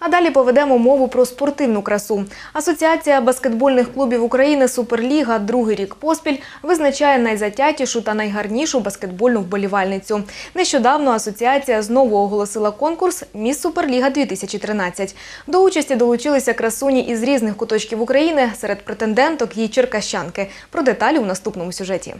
А далі поведемо мову про спортивну красу. Асоціація баскетбольних клубів України Суперліга другий рік поспіль визначає найзатятішу та найгарнішу баскетбольну вболівальницю. Нещодавно асоціація знову оголосила конкурс Міс Суперліга 2013. До участі долучилися красуні із різних куточків України. Серед претенденток її черкащанки. Про деталі у наступному сюжеті.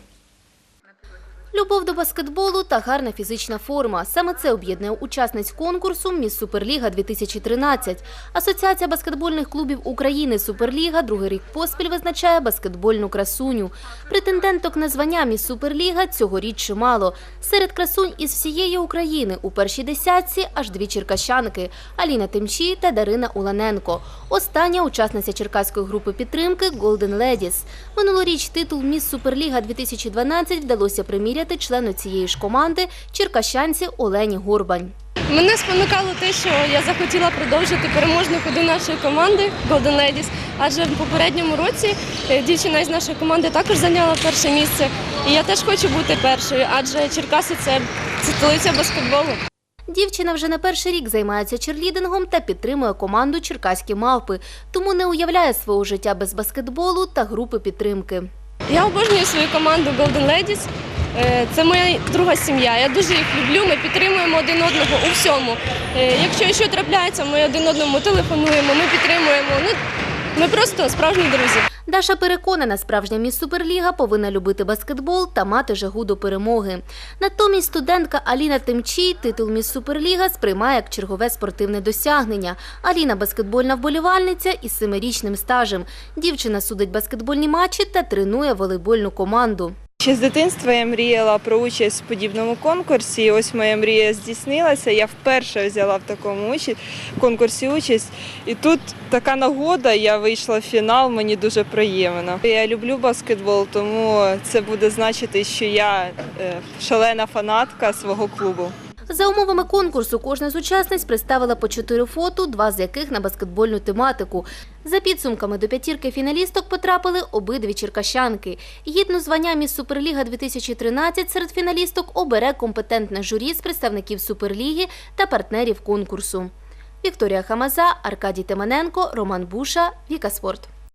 Любов до баскетболу та гарна фізична форма. Саме це об'єднує учасниць конкурсу «Міс Суперліга 2013». Асоціація баскетбольних клубів України «Суперліга» другий рік поспіль визначає баскетбольну красуню. Претенденток на звання «Міс Суперліга» цьогоріч чимало. Серед красунь із всієї України у першій десятці аж дві черкащанки – Аліна Тимчі та Дарина Уланенко. Остання – учасниця черкаської групи підтримки «Golden Ladies». Минулоріч титул «Міс Суперліга 2012» вдалося приміряти члену цієї ж команди черкащанці Олені Горбань. Мене спонукало те, що я захотіла продовжити переможну ходу нашої команди Golden Ladies, адже в попередньому році е, дівчина із нашої команди також зайняла перше місце. І я теж хочу бути першою, адже Черкаси це, це столиця баскетболу. Дівчина вже не перший рік займається черлідингом та підтримує команду Черкаські мавпи, тому не уявляє свого життя без баскетболу та групи підтримки. Я обожнюю свою команду Golden Ladies. Е, Це моя друга сім'я. Я дуже їх люблю. Ми підтримуємо один одного у всьому. Е, Якщо що трапляється, ми один одному телефонуємо, ми підтримуємо. Ну, ми просто справжні друзі. Даша переконана, справжня міс Суперліга повинна любити баскетбол та мати жагу до перемоги. Натомість студентка Аліна Тимчій титул міс Суперліга сприймає як чергове спортивне досягнення. Аліна баскетбольна вболівальниця із семирічним стажем. Дівчина судить баскетбольні матчі та тренує волейбольну команду. Ще з дитинства я мріяла про участь в подібному конкурсі. Ось моя мрія здійснилася. Я вперше взяла в такому участь, конкурсі участь. І тут така нагода, я вийшла в фінал, мені дуже приємно. Я люблю баскетбол, тому це буде значити, що я е, шалена фанатка свого клубу. За умовами конкурсу кожна з учасниць представила по чотири фото, два з яких на баскетбольну тематику. За підсумками до п'ятірки фіналісток потрапили обидві черкащанки. Гідно звання «Міс Суперліга 2013» серед фіналісток обере компетентне журі з представників Суперліги та партнерів конкурсу. Вікторія Хамаза, Аркадій Тимоненко, Роман Буша, Віка Спорт.